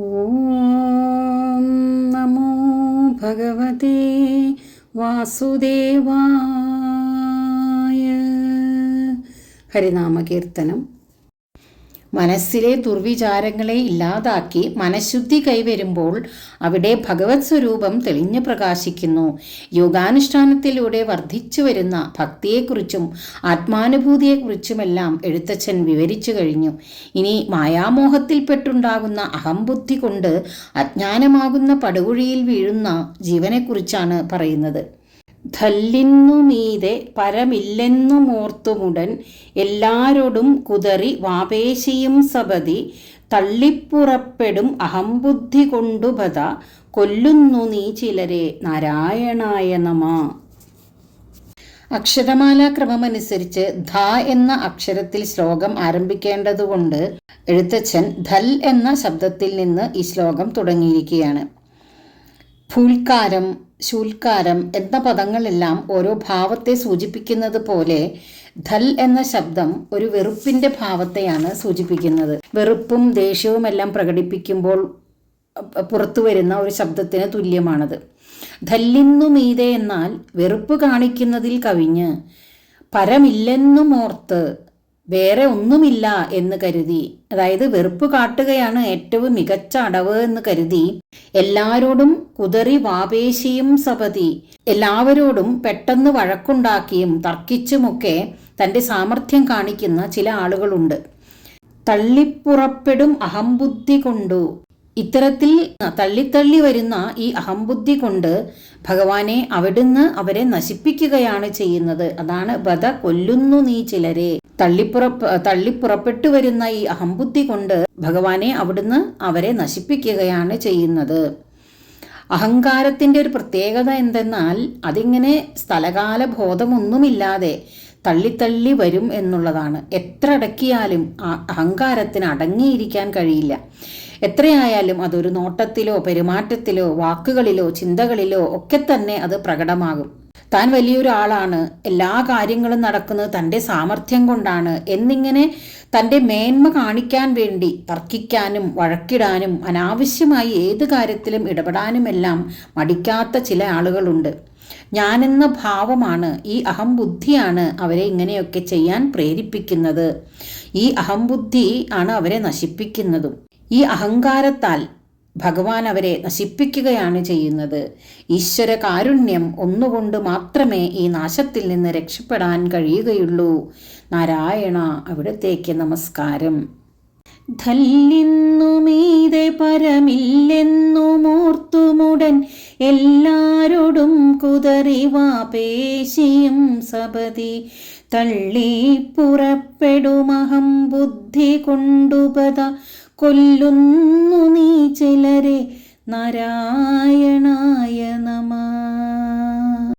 ഓം നമോ ഭഗവതേ വാസുദേവായ. ഹരിനാമകീർത്തനം. മനസ്സിലെ ദുർവിചാരങ്ങളെ ഇല്ലാതാക്കി മനഃശുദ്ധി കൈവരുമ്പോൾ അവിടെ ഭഗവത് സ്വരൂപം തെളിഞ്ഞു പ്രകാശിക്കുന്നു. യോഗാനുഷ്ഠാനത്തിലൂടെ വർദ്ധിച്ചു വരുന്ന ഭക്തിയെക്കുറിച്ചും ആത്മാനുഭൂതിയെക്കുറിച്ചുമെല്ലാം എഴുത്തച്ഛൻ വിവരിച്ചു കഴിഞ്ഞു. ഇനി മായാമോഹത്തിൽപ്പെട്ടുണ്ടാകുന്ന അഹംബുദ്ധി കൊണ്ട് അജ്ഞാനമാകുന്ന പടുകുഴിയിൽ വീഴുന്ന ജീവനെക്കുറിച്ചാണ് പറയുന്നത്. ധല്ലിന്നു മീതെ പരമില്ലെന്നുമോർത്തുമുടൻ എല്ലാരോടും കുതറി വാപേശിയും സപതി തള്ളിപ്പുറപ്പെടും അഹംബുദ്ധി കൊണ്ടുപത കൊല്ലുന്നു നീ ചിലരെ നാരായണായ നമ. അക്ഷരമാല ക്രമമനുസരിച്ച് ധ എന്ന അക്ഷരത്തിൽ ശ്ലോകം ആരംഭിക്കേണ്ടതുകൊണ്ട് എഴുത്തച്ഛൻ ധൽ എന്ന ശബ്ദത്തിൽ നിന്ന് ഈ ശ്ലോകം തുടങ്ങിയിരിക്കുകയാണ്. ഫൂൽക്കാരം ശൂൽക്കാരം എന്ന പദങ്ങളെല്ലാം ഓരോ ഭാവത്തെ സൂചിപ്പിക്കുന്നത് പോലെ ധൽ എന്ന ശബ്ദം ഒരു വെറുപ്പിന്റെ ഭാവത്തെയാണ് സൂചിപ്പിക്കുന്നത്. വെറുപ്പും ദേഷ്യവും എല്ലാം പ്രകടിപ്പിക്കുമ്പോൾ പുറത്തു വരുന്ന ഒരു ശബ്ദത്തിന് തുല്യമാണത്. ധല്ലിന്നു മീതെ എന്നാൽ വെറുപ്പ് കാണിക്കുന്നതിൽ കവിഞ്ഞ് പരമില്ലെന്നുമോർത്ത് വേറെ ഒന്നുമില്ല എന്ന് കരുതി. അതായത് വെറുപ്പ് കാട്ടുകയാണ് ഏറ്റവും മികച്ച അടവ് എന്ന് കരുതി. എല്ലാരോടും കുതറി വാപേശിയും സപതി. എല്ലാവരോടും പെട്ടെന്ന് വഴക്കുണ്ടാക്കിയും തർക്കിച്ചുമൊക്കെ തന്റെ സാമർഥ്യം കാണിക്കുന്ന ചില ആളുകളുണ്ട്. തള്ളിപ്പുറപ്പെടും അഹംബുദ്ധി കൊണ്ടു. ഇത്തരത്തിൽ തള്ളിത്തള്ളി വരുന്ന ഈ അഹംബുദ്ധി കൊണ്ട് ഭഗവാനെ അവിടുന്ന് അവരെ നശിപ്പിക്കുകയാണ് ചെയ്യുന്നത്. അതാണ് ബദ കൊല്ലുന്നു നീ ചിലരെ. തള്ളിപ്പുറ തള്ളിപ്പുറപ്പെട്ടു വരുന്ന ഈ അഹംബുദ്ധി കൊണ്ട് ഭഗവാനെ അവിടുന്ന് അവരെ നശിപ്പിക്കുകയാണ് ചെയ്യുന്നത്. അഹങ്കാരത്തിന്റെ ഒരു പ്രത്യേകത എന്തെന്നാൽ അതിങ്ങനെ സ്ഥലകാല ബോധമൊന്നുമില്ലാതെ തള്ളിത്തള്ളി വരും എന്നുള്ളതാണ്. എത്ര അടക്കിയാലും അഹങ്കാരത്തിന് അടങ്ങിയിരിക്കാൻ കഴിയില്ല. എത്രയായാലും അതൊരു നോട്ടത്തിലോ പെരുമാറ്റത്തിലോ വാക്കുകളിലോ ചിന്തകളിലോ ഒക്കെ തന്നെ അത് പ്രകടമാകും. താൻ വലിയൊരു ആളാണ്. എല്ലാ കാര്യങ്ങളും നടക്കുന്നത് തന്റെ സാമർഥ്യം കൊണ്ടാണ്. എന്നിങ്ങനെ തന്റെ മേന്മ കാണിക്കാൻ വേണ്ടി തർക്കിക്കാനും വഴക്കിടാനും അനാവശ്യമായി ഏത് കാര്യത്തിലും ഇടപെടാനുമെല്ലാം മടിക്കാത്ത ചില ആളുകളുണ്ട്. ഞാനെന്ന ഭാവമാണ് ഈ അഹംബുദ്ധിയാണ് അവരെ ഇങ്ങനെയൊക്കെ ചെയ്യാൻ പ്രേരിപ്പിക്കുന്നത്. ഈ അഹംബുദ്ധി ആണ് അവരെ നശിപ്പിക്കുന്നതും. ഈ അഹങ്കാരത്താൽ ഭഗവാൻ അവരെ നശിപ്പിക്കുകയാണ് ചെയ്യുന്നത്. ഈശ്വര കാരുണ്യം ഒന്നുകൊണ്ട് മാത്രമേ ഈ നാശത്തിൽ നിന്ന് രക്ഷപ്പെടാൻ കഴിയുകയുള്ളൂ. നാരായണ അവിടത്തേക്ക് നമസ്കാരം. ധല്ലിന്നുമീതെ പരമില്ലെന്നുമോർത്തുമുടൻ എല്ലാരോടും കുതറി വാപേശിയും സപതി. തള്ളി പുറപ്പെടുമഹം ബുദ്ധി കൊണ്ടുപത കൊല്ലുന്നു നീ ചിലരെ നാരായണായ നമ.